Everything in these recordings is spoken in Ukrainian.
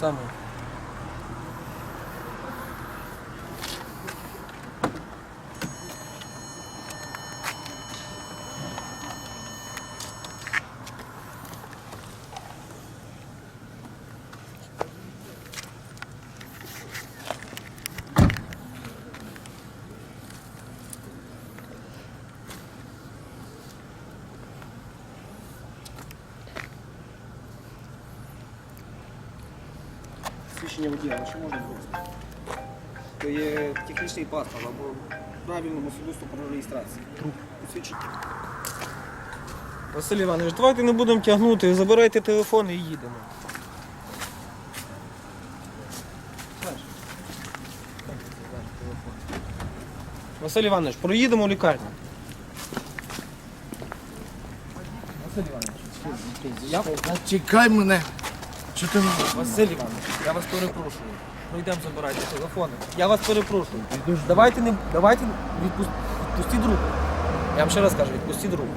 саме. Свідчення водія, що можна бути? То є технічний паспорт або правильному особисто про реєстрацію. Посвідчення. Василь Іванович, давайте не будемо тягнути, забирайте телефон і їдемо. Василь Іванович, проїдемо в лікарню. Василь Іванович, я Чекай мене. Що ти Василь Іванович, я вас перепрошую. Пройдемо забирайте телефони. Я вас перепрошую. Давайте не давайте відпуст... відпустіть руку. Я вам ще раз кажу, відпустіть руку.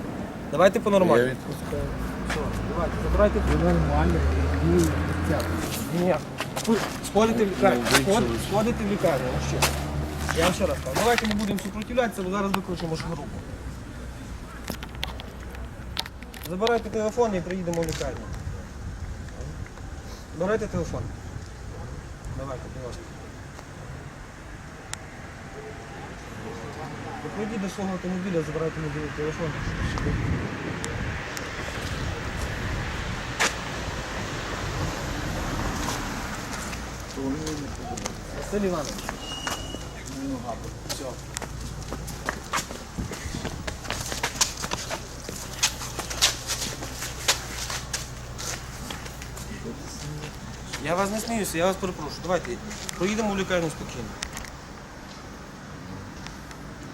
Давайте Я по-нормальному. відпускаю. Все, давайте, забирайте. Нормально. Ні. Сходите в лікарню. Ну, ви чули. Сходите в лікарню. Ну що? Я вам ще раз кажу. Давайте не будемо супротивлятися, бо зараз викличемо швидку. Забирайте телефон і приїдемо в лікарню. Берете телефон. Давайте, будь ласка. Підійдіть до свого автомобіля, забирайте мобільний телефон. Василь Іванович. Все. Я вас не сміюся, я вас перепрошую. Давайте проїдемо в лікарню спокійно.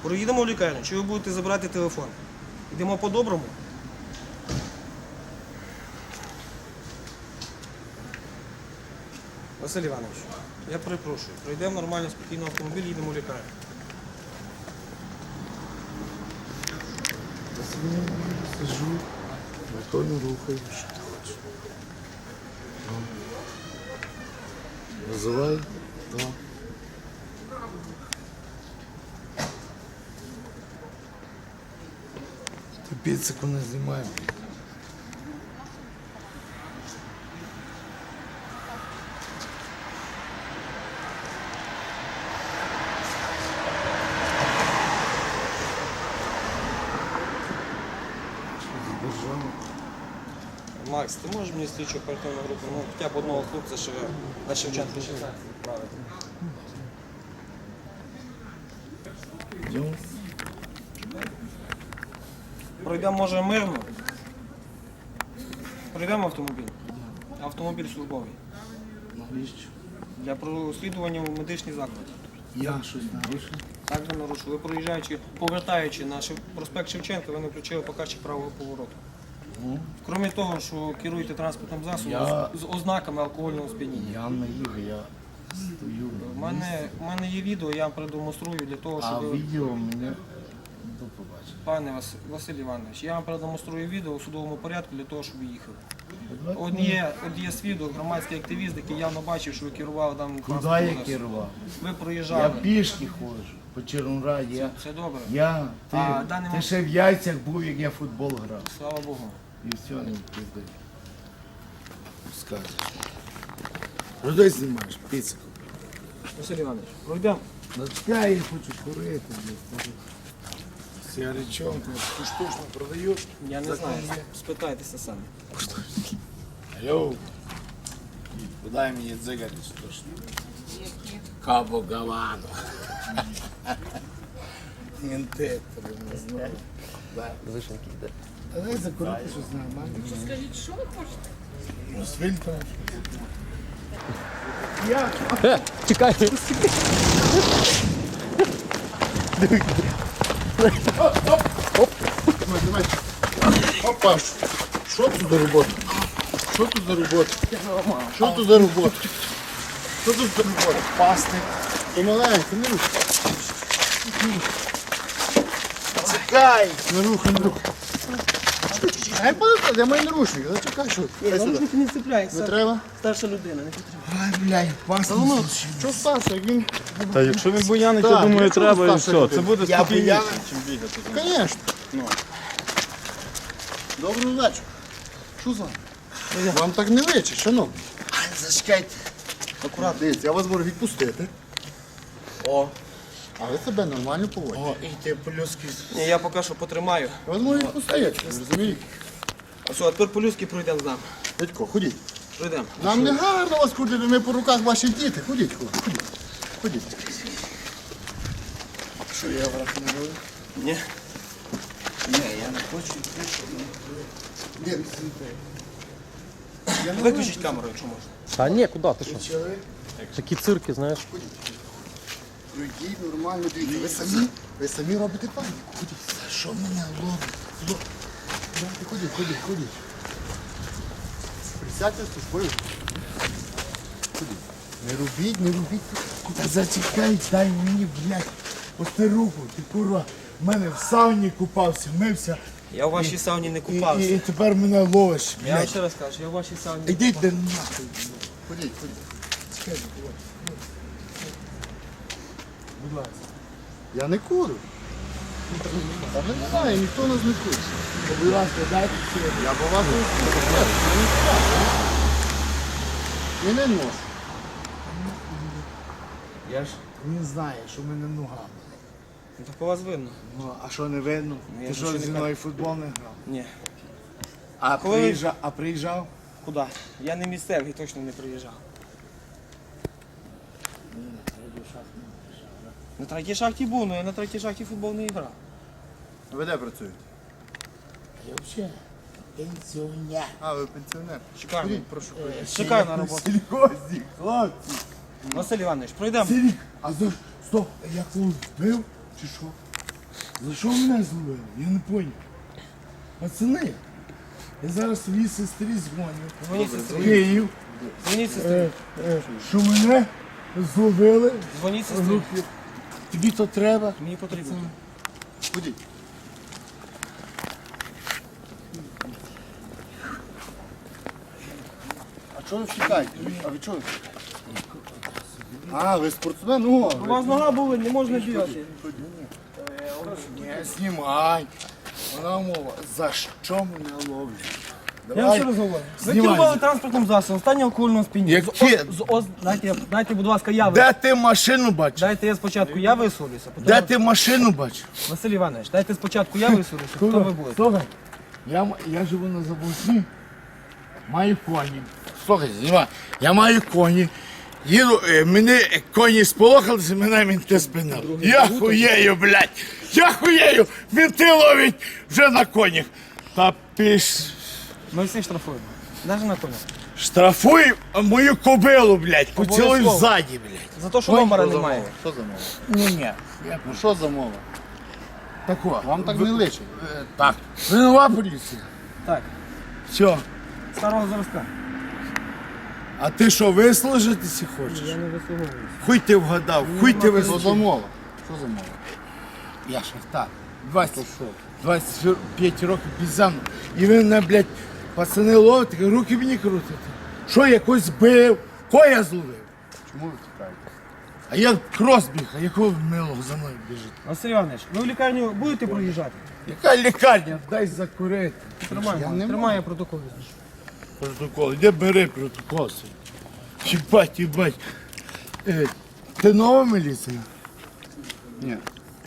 Проїдемо в лікарню, чи ви будете забирати телефон? Йдемо по-доброму? Василь Іванович, я перепрошую. Пройдемо нормально, спокійно автомобіль, їдемо в лікарню. Сижу, спокійно рухаю, що ти хочеш. Називай, так. Ти піцику не знімай. блін. Що за держава? Макс, ти можеш мені слідчу оперативну групу, ну хоча б одного хлопця ще на Шевченка 16 відправити? Пройдемо, може, мирно. Пройдемо автомобіль. Автомобіль службовий. Навіщо? Для прослідування в медичній закладі. Я щось нарушив. Так ви нарушили. Ви проїжджаючи, повертаючи на Шев- проспект Шевченка, ви не включили показчик правого повороту. Ну, Крім того, що керуєте транспортним засобом Я- з, з ознаками алкогольного сп'яніння. я не їду, я стою. У мене, у мене є відео, я вам продемонструю для того, А щоб ви... відео мене до побачення. Пане Вас- Василь Іванович, я вам продемонструю відео у судовому порядку для того, щоб ви їхали. От є, от є свідок, громадський активіст, який явно бачив, що ви керували даним Куди я засобом. керував? Ви Я проїжджали. пішки ходжу, по Чернораді. Я, Все добре. я ти, А, даний ти момент- ще в яйцях був, як я в футбол грав. Слава Богу. І все, не пізди. Скажеш. Людей знімаєш, піцику. Василь Іванович, пройдемо. Чекай, я хочу курити. блядь. Сигаречонку штучно продають. Я не знаю, спитайтеся самі. Алло. Подай мені дзигарі штучно. Кабо Гавано. Менти, не знаю. Вишеньки йде. Давай закурити щось нормальне. Скажіть, що ви хочете? Ну, з фільтром. Чекай. Давай, давай. Опа. Що тут за робота? Що тут за робота? Що тут за робота? Що тут за робота? Пасти. Помаленьку, не рухай. Чекай! Не рухай, не рухай. Ай, подожди, я маю наручник, зачекай, що. Дай сюди. не цепляйся. Не треба? Старша людина, не потрібно. Ай, блядь, пасно. Що Саша, як він? Та якщо він буянить, Так, я думаю, якщо треба і все. Це буде Я спокійніше, буянив. чим бігати. Звісно. Ну. Доброго вечора. Що за? Вам так не личить, шановні. Зачекайте. Акуратно. Дивіться, я вас можу відпустити. О, А ви себе нормально поводите. О, і ти плюски. ні, я поки що потримаю. Вас можу відпустити, розумієте? А що, а тепер по-людськи пройдемо з нами. Дядько, ходіть. Пройдемо. Нам не гарно вас ходити, ми по руках ваші діти. Ходіть, ходіть. Ходіть. Що я враг не робив? Ні. Ні, я не хочу йти, щоб не Ні, Виключіть камеру, якщо можна. Та ні, куди ти що? Такі цирки, знаєш. Пройдіть нормально, дивіться. Ви самі, ви самі робите паніку. Ходіть. Що мене ловить? Ло- Давайте, Ходіть, ходіть, ходіть. Присядьте з тобою. Ходіть. Не робіть, не робіть. Та зачекай, дай мені, блядь, пусти руку, ти курва. В мене в сауні купався, мився. Я у вашій сауні не І, і, купався. і тепер мене ловиш, Я вам блядь. ще раз кажу, я у вашій сауні не Ідіть де нахуй. Ходіть, ходіть. Чекайте, будь ласка. Будь ласка. Я не курю. Та ви не знаю, ніхто нас не курить. Будь ласка, дайте сюди. Я не курю. Я не не ношу. Я ж він знає, що в мене нога. Ну, Так по вас видно. Ну, а що не видно? я Ти що нічого зі мною в футбол не грав? Ні. А Коли- приїжджав, а приїжджав? Куди? Я не місцевий, точно не приїжджав. На третій шахті був, але я на третій шахті футбол не грав. Ви де працюєте? Я взагалі пенсіонер. А, ви пенсіонер. Ходіть, прошу. Чекаю на роботу. Серйозні, хлопці. Василь Іванович, пройдемо. Сирік, а за стоп, я когось вбив чи що? За що мене зловили? Я не поняв. Пацани, я зараз своїй сестрі дзвоню. Дзвоніть В сестрі. Київ, Дзвоніть сестрі. е, е, що мене зловили. Дзвоніть сестрі. Руки. Тобі то треба. Мені потрібно. Ходіть. А чого ви втікаєте? А ви чого? А, ви спортсмен? О, У вас нога була, не можна бігати. Не знімай. Вона мова, за що мене ловлять? Я вам ще раз говорю. Ви Знімай. керували транспортним засобом, стані алкогольного сп'яніння. З оз- з оз- Дайте, я- дайте, будь ласка, я ви- Де ти машину бачив? Дайте я спочатку я висловлюся. потім- Де ти машину бачив? Василь Іванович, дайте спочатку я висловлюся, хто ви будете. Слухай, я, м- я живу на Заболсні, маю коні. Слухай, знімай, я маю коні. Їду, е, мене коні сполохалися, мене мінти спинили. Я хуєю, блядь, я хуєю, мінти ловить вже на конях. Та піш... Ми всі штрафуємо. Навіть на коня. Штрафуй мою кобилу, блядь, поцілуй Обов'язково. ззаді, блядь. За те, що номера немає. Що за мова? Ні, ні. Ну що за мова? Тако. Вам так не личить. Так. Ви нова поліція. Так, Все. старого зразка. А ти що, вислужитися хочеш? Я не вислуговуюся. Хуй ти вгадав, хуй ти Що за вислужив. мова? Що за мова? Я шахтар. 20, 25 років пізано. І ви мене, блядь, пацани ловите, руки мені крутите. Що я когось бив? Кого я зловив? Чому ви втікаєте? А я крос біг, а якого милого за мною біжить? Василь Іванович, ви в лікарню будете проїжджати? Яка лікарня? Дай закурити. Тримай, Я не тримай я протокол. візьму. Протокол, іди бери протокол. Їбать, їбать. Е, ти нова міліція? Ні.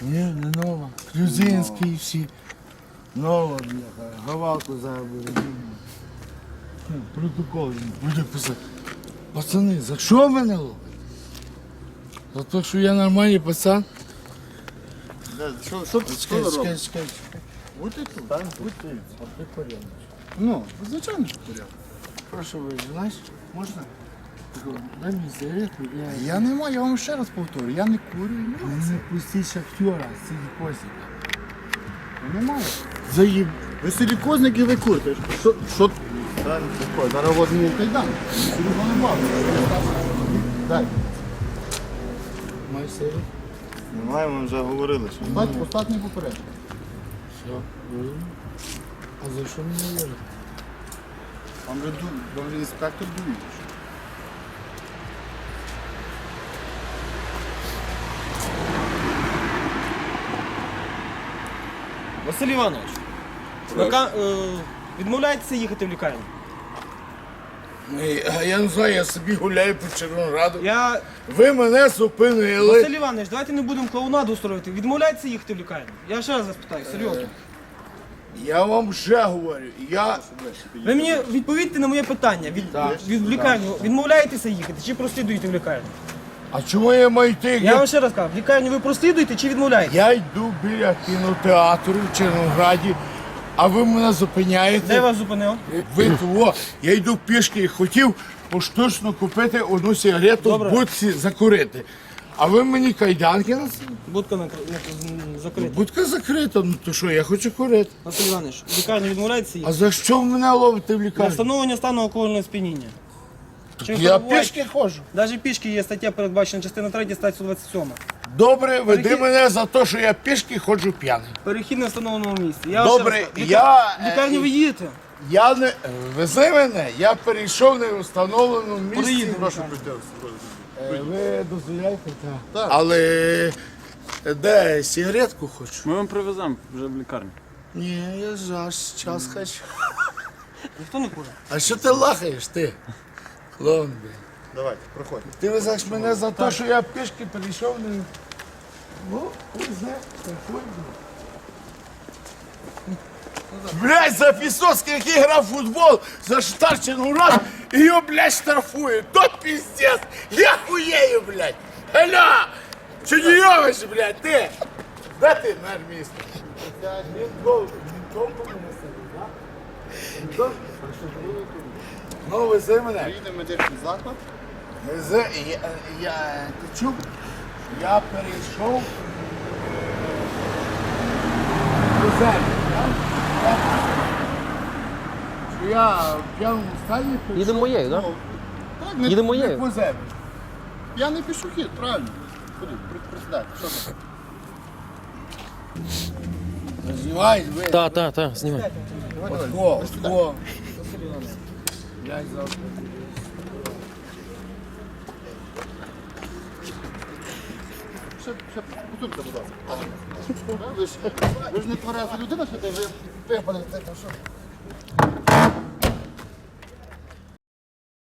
Ні, не нова. Грузинські всі. Нова, бляха. Гавалку зараз буде. Хм, Протокол він буде писати. Пацани, за що мене ловить? За те, що я нормальний пацан? Що, що, що Чекай, ви чекай, робите? чекай. Будьте тут. Будьте, спорти порядок. Ну, звичайно, порядок. Прошу ви, знаєш, можна? Дай мені зарядку, я... Я не маю, я вам ще раз повторю, я не курю, і не Не пусти шахтера, сидикосик. Немає. Заїб... Ви силікозник і ви курите. Що? Що? Дай, такой, зараз возьму кайдан. Силікони бабу. Дай. Май сири. Немає, ми вже говорили, що Остатній, остатній попередньо. Все. А за що мені вірити? Вам же, ду- вам же інспектор дує. Василь Іванович, яка, е, відмовляєтеся їхати в лікарню? Ні, а Я не знаю, я собі гуляю по Червонограду. Я... Ви мене зупинили. Василь Іванович, давайте не будемо клоунаду устроювати. Відмовляєтеся їхати в лікарню? Я ще раз вас питаю, серйозно. Я вам вже говорю, я Ви мені відповідьте на моє питання. Від, від, в лікарню відмовляєтеся їхати чи прослідуєте в лікарню? А чому я маю йти? Я вам ще раз кажу, в лікарню ви прослідуєте чи відмовляєтеся? я йду біля кінотеатру в Червонограді, а ви мене зупиняєте. Де вас зупинив? Ви того, я йду пішки і хотів поштучно купити одну сигарету Добре. в будці закурити. А ви мені кайданки на Будка на, на, закрита. Будка закрита, ну то що, я хочу курити. Василь Іванович, в лікарню відмовляєтеся А за що мене ловите в Для лікарні? встановлення стану алкогольного сп'яніння. Ви Я перебуваєте- пішки ходжу. Навіть пішки є стаття передбачена частина 3, стаття 127. Добре, веди Перехід- мене за те, що я пішки ходжу п'яний. Перехід на встановленому місці. Я Добре, ще раз кажу, я, лікар- в лікарню е, ви їдете. Я не вези мене, я перейшов не встановленому місці. Поїдемо. Прошу прийти. Е, Ви дозволяєте? Так. Але е, де сигаретку хочу? Ми вам привеземо вже в лікарню. Ні, я ж аж час хочу. Ніхто не курить. А що ти лахаєш ти? Клоун, блін. Давайте, проходьте. Ти везеш мене за те, що я пішки перейшов не. Ну, везе, приходь. Блять, за Пісоцький, який грав в футбол за Штарчину раз, і його, блядь, штрафує. То піздець! Я хуєю, блядь! Алло! Чудійович, блядь, ти! Де ти, мер міста? Він гол, він том помилися, так? Він том? Ну, вези мене. Приїдемо в медичний заклад. Вези, я, я, ти чув? Я перейшов до землі, так? Що я в п'яному стані перейшов Їдемо моєю, так? Ну, так, не, Їдемо не моєю. по землі. п'яний пішохід, правильно. Ходи, при- присідайте. Що там? Знімай, ви. Так, так, так, знімай. Отко, отко. Блядь, завтра. Ще, ще потримте, будь ласка. Ви ж, ви ж не твереза людина, що ти ви випали. Це що?